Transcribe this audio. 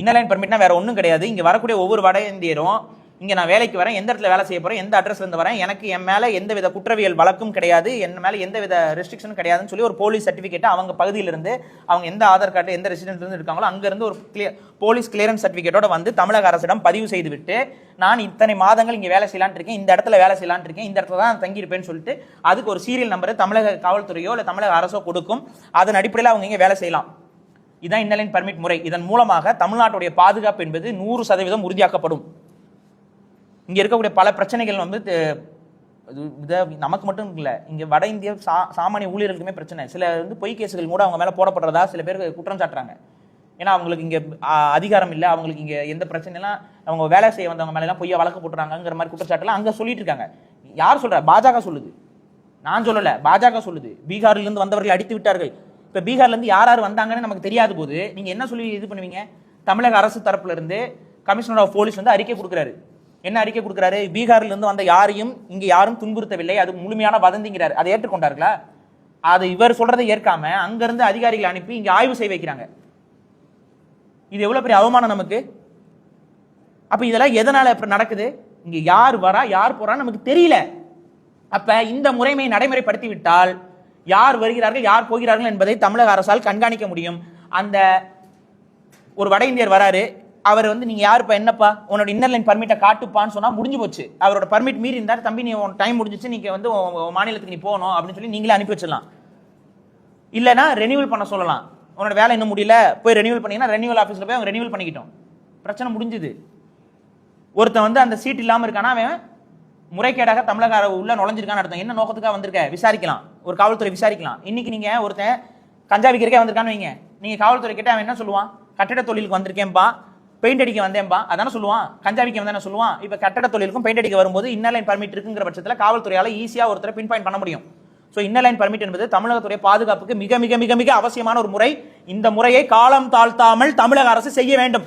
Inner line பர்மிட்னா வேற ஒன்றும் கிடையாது. இங்கே வரக்கூடிய ஒவ்வொரு வட இந்தியரும் இங்கே நான் வேலைக்கு வரேன் எந்த இடத்துல வேலை செய்ய போகிறேன் எந்த அட்ரஸ்லேருந்து வரேன் எனக்கு என் மேலே எந்த வித குற்றவியல் வழக்கும் கிடையாது என் மேலே எந்த வித ரெஸ்ட்ரிக்ஷனும் கிடையாதுன்னு சொல்லி ஒரு போலீஸ் சர்டிஃபிகேட்டை அவங்க பகுதியிலிருந்து அவங்க எந்த ஆதார் கார்டு எந்த ரெசிடென்ட்லேருந்து இருக்காங்களோ அங்கேருந்து ஒரு கிளியர் போலீஸ் கிளியரன்ஸ் சர்டிஃபிகேட்டோட வந்து தமிழக அரசிடம் பதிவு செய்துவிட்டு நான் இத்தனை மாதங்கள் இங்கே வேலை செய்யலான்னு இருக்கேன் இந்த இடத்துல வேலை செய்யலான்னு இருக்கேன் இந்த இடத்துல தான் தங்கியிருப்பேன்னு சொல்லிட்டு அதுக்கு ஒரு சீரியல் நம்பர் தமிழக காவல்துறையோ இல்லை தமிழக அரசோ கொடுக்கும். அதன் அடிப்படையில் அவங்க இங்கே வேலை செய்யலாம். இதான் இன்னலைன் பர்மிட் முறை. இதன் மூலமாக தமிழ்நாட்டுடைய பாதுகாப்பு என்பது நூறு சதவீதம் உறுதியாக்கப்படும். இங்கே இருக்கக்கூடிய பல பிரச்சனைகள் வந்து இது இதை நமக்கு மட்டும் இல்லை இங்கே வட இந்திய சா சாமானிய ஊழியர்களுக்குமே பிரச்சனை. சில வந்து பொய் கேசுகள் கூட அவங்க மேலே போடப்படுறதா சில பேர் குற்றம் சாட்டுறாங்க. ஏன்னா அவங்களுக்கு இங்கே அதிகாரம் இல்லை அவங்களுக்கு இங்கே எந்த பிரச்சனைலாம் அவங்க வேலை செய்ய வந்தவங்க மேலெல்லாம் பொய்யா வழக்கு போட்டுறாங்கங்கிற மாதிரி குற்றச்சாட்டுலாம் அங்கே சொல்லிட்டு இருக்காங்க. யார் சொல்கிறா பாஜக சொல்லுது. நான் சொல்லலை பாஜக சொல்லுது. பீகாரிலிருந்து வந்தவர்கள் அடித்து விட்டார்கள். இப்போ பீகார்லேருந்து யார் யார் வந்தாங்கன்னு நமக்கு தெரியாத போது நீங்கள் என்ன சொல்லி இது பண்ணுவீங்க? தமிழக அரசு தரப்புலேருந்து கமிஷனர் ஆஃப் போலீஸ் வந்து அறிக்கை கொடுக்குறாரு. என்ன அறிக்கை கொடுக்குறாரு? பீகார்லேருந்து வந்த யாரையும் இங்கே யாரும் துன்புறுத்தவில்லை. அது முழுமையான வதந்திங்கிறார். அதை ஏற்றுக்கொண்டார்களா? அது இவர் சொல்கிறதை ஏற்காம அங்கேருந்து அதிகாரிகளை அனுப்பி இங்கே ஆய்வு செய்ய வைக்கிறாங்க. இது எவ்வளோ பெரிய அவமானம் நமக்கு? அப்போ இதெல்லாம் எதனால் இப்போ நடக்குது? இங்கே யார் வரா யார் போகிறான்னு நமக்கு தெரியல. அப்போ இந்த முறைமையை நடைமுறைப்படுத்தி விட்டால் யார் வருகிறார்கள் யார் போகிறார்கள் என்பதை தமிழக அரசால் கண்காணிக்க முடியும். அந்த ஒரு வட இந்தியர் வராரு அவர் வந்து நீங்க யாருப்பா என்னப்பா? உன்னோட இன்னர் லைன் பர்மிட்டை காட்டுப்பான்னு சொன்னா முடிஞ்சு போச்சு. அவரோட பர்மிட் மீறி இருந்தார் தம்பி நீ உன் டைம் முடிஞ்சிச்சு நீங்க வந்து மாநிலத்துக்கு நீ போகணும் அப்படின்னு சொல்லி நீங்களே அனுப்பி வச்சிடலாம். இல்லைன்னா ரெனியூவல் பண்ண சொல்லலாம். உன்னோட வேலை இன்னும் முடியல போய் ரெனியூவல் பண்ணீங்கன்னா ரெனியூவல் ஆஃபீஸில் போய் அவங்க ரெனியூவல் பண்ணிக்கிட்டோம். பிரச்சனை முடிஞ்சுது. ஒருத்தன் வந்து அந்த சீட் இல்லாமல் இருக்கானா அவன் முறைகேடாக தமிழக அரசு உள்ள நுழைஞ்சிருக்கான்னு அர்த்தம். என்ன நோக்கத்துக்காக வந்திருக்க? விசாரிக்கலாம். ஒரு காவல்துறை விசாரிக்கலாம். இன்னைக்கு நீங்க ஒருத்தன் கஞ்சா விற்கிறக்கே வந்திருக்கான்னு வைங்க. நீங்க காவல்துறை கிட்ட அவன் என்ன சொல்லுவான்? கட்டிட தொழிலுக்கு வந்திருக்கேன்பா. பெயிண்ட் அடிக்க வந்தேன்பா. அதானே சொல்லுவான். கஞ்சா விற்க வந்தேன்னு சொல்லுவான். இப்போ கட்டட தொழிலுக்கும் பெயிண்ட் அடிக்க வரும்போது இன்னர் லைன் பர்மிட் இருக்குங்கிற பட்சத்தில் காவல்துறையால் ஈஸியாக ஒருத்தரை பின் பாயிண்ட் பண்ண முடியும். ஸோ இன்னர் லைன் பர்மிட் என்பது தமிழகத்துடைய பாதுகாப்புக்கு மிக மிக மிக மிக அவசியமான ஒரு முறை. இந்த முறையை காலம் தாழ்த்தாமல் தமிழக அரசு செய்ய வேண்டும்.